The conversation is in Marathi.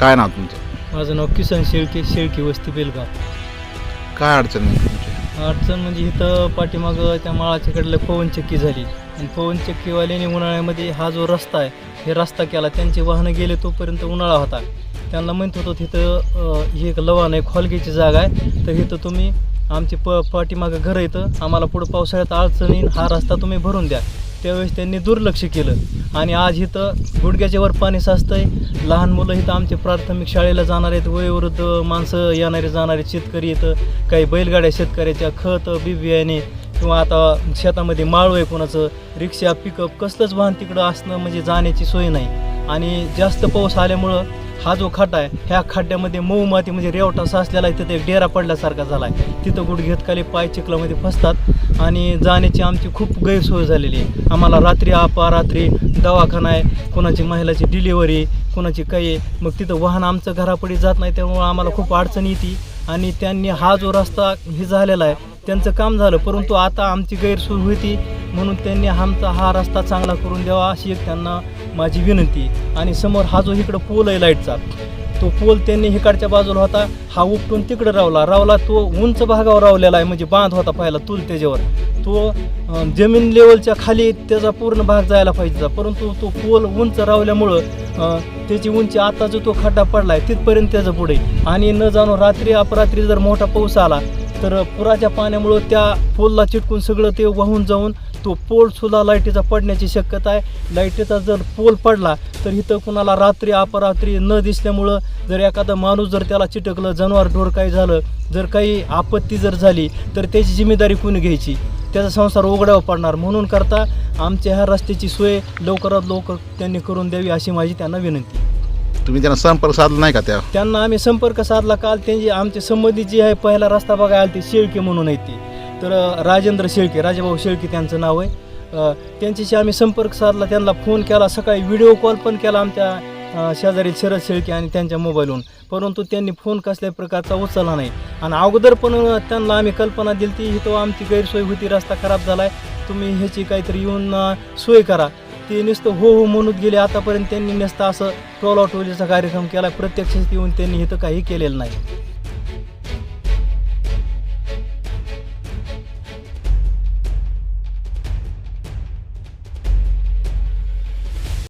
काय नाव तुमचं? माझं नाव किसन शेळके शेळके वस्ती बेलगाव. काय अडचण नाही तुमची? अडचण म्हणजे इथं पाठीमागं त्या माळाच्याकडलं पवनचक्की झाली. आणि पवनचक्कीवाल्याने उन्हाळ्यामध्ये हा जो रस्ता आहे हे रस्ता केला. त्यांची वाहनं गेले तोपर्यंत उन्हाळा होता. त्यांना म्हणत होतो तिथं अं, ही एक लवाण आहे खोलगेची जागा आहे. तर इथं तुम्ही आमची प पाठीमागं घरं येतं आम्हाला पुढं पावसाळ्यात अडचण येईन हा रस्ता तुम्ही भरून द्या. त्यावेळेस त्यांनी दुर्लक्ष केलं. आणि आज इथं गुडघ्याच्या वर पाणी साचतंय. लहान मुलं इथं आमचे प्राथमिक शाळेला जाणार आहेत. वयोवृद्ध माणसं येणारे जाणारे शेतकरी इथं. काही बैलगाड्या शेतकऱ्याच्या खत बी बियाणे किंवा आता शेतामध्ये माळू आहे कोणाचं. रिक्षा पिकअप कसलंच वाहन तिकडं असणं म्हणजे जाण्याची सोय नाही. आणि जास्त पाऊस आल्यामुळं हा जो खड्डा आहे ह्या खड्ड्यामध्ये मऊ माती म्हणजे रेवटा साचलेला आहे तिथे एक डेरा पडल्यासारखा झाला आहे तिथं गुडघेत खाली पाय चिखलामध्ये फसतात आणि जाण्याची आमची खूप गैरसोय झालेली आहे. आम्हाला रात्री अपरात्री दवाखाना आहे कोणाची महिलाची डिलिव्हरी कोणाची काही आहे. मग तिथं वाहन आमचं घरापडी जात नाही त्यामुळं आम्हाला खूप अडचण येते. आणि त्यांनी हा जो रस्ता हे झालेला आहे त्यांचं काम झालं परंतु आता आमची गैरसोय होती. म्हणून त्यांनी आमचा हा रस्ता चांगला करून द्यावा अशी एक त्यांना माझी विनंती आणि समोर हा जो इकडं पोल आहे लाईटचा तो पोल त्यांनी इकडच्या बाजूला होता. हा उपटून तिकडं रावला. रावला तो उंच भागावर रावलेला आहे म्हणजे बांध होता पाहिला तुल त्याच्यावर. तो जमीन लेवलच्या खाली त्याचा पूर्ण भाग जायला पाहिजे परंतु तो पोल उंच रावल्यामुळं त्याची उंची आता जो तो खड्डा पडला आहे तिथपर्यंत त्याचं पुढे. आणि न जाणो रात्री अपरात्री जर मोठा पाऊस आला तर पुराच्या पाण्यामुळं त्या पोलला चिटकून सगळं ते वाहून जाऊन तो पोलसुद्धा लाईटीचा पडण्याची शक्यता आहे. लाईटीचा जर पोल पडला तर इथं कुणाला रात्री अपरात्री न दिसल्यामुळं जर एखादा माणूस जर त्याला चिटकलं जनावर ढोर काही झालं जर काही आपत्ती जर झाली तर त्याची जिम्मेदारी कोणी घ्यायची? त्याचा संसार उघड्यावर पडणार. म्हणून करता आमच्या ह्या रस्त्याची सोय लवकरात लवकर त्यांनी करून द्यावी अशी माझी त्यांना विनंती. तुम्ही त्यांना संपर्क साधला नाही का त्या त्यांना आम्ही संपर्क साधला काल. त्यांची आमचे संबंधित जी आहे पहिला रस्ता बघायला आले ते शेळके म्हणून आहेत ती. तर राजेंद्र शेळके राजाभाऊ शेळके त्यांचं नाव आहे. त्यांच्याशी आम्ही संपर्क साधला. त्यांना फोन केला सकाळी व्हिडिओ कॉल पण केला आमच्या शेजारी शरद शेळके आणि त्यांच्या मोबाईलवरून. परंतु त्यांनी फोन कसल्या प्रकारचा उचलला नाही. आणि अगोदर पण त्यांना आम्ही कल्पना दिली ती तो आमची गैरसोय होती रस्ता खराब झाला आहे तुम्ही ह्याची काहीतरी येऊन सोय करा. ते नुसतं हो हो म्हणत गेले. आतापर्यंत त्यांनी नुसतं असं टोलाटोलीचा कार्यक्रम केला. प्रत्यक्षात येऊन त्यांनी इथं काही केलेलं नाही.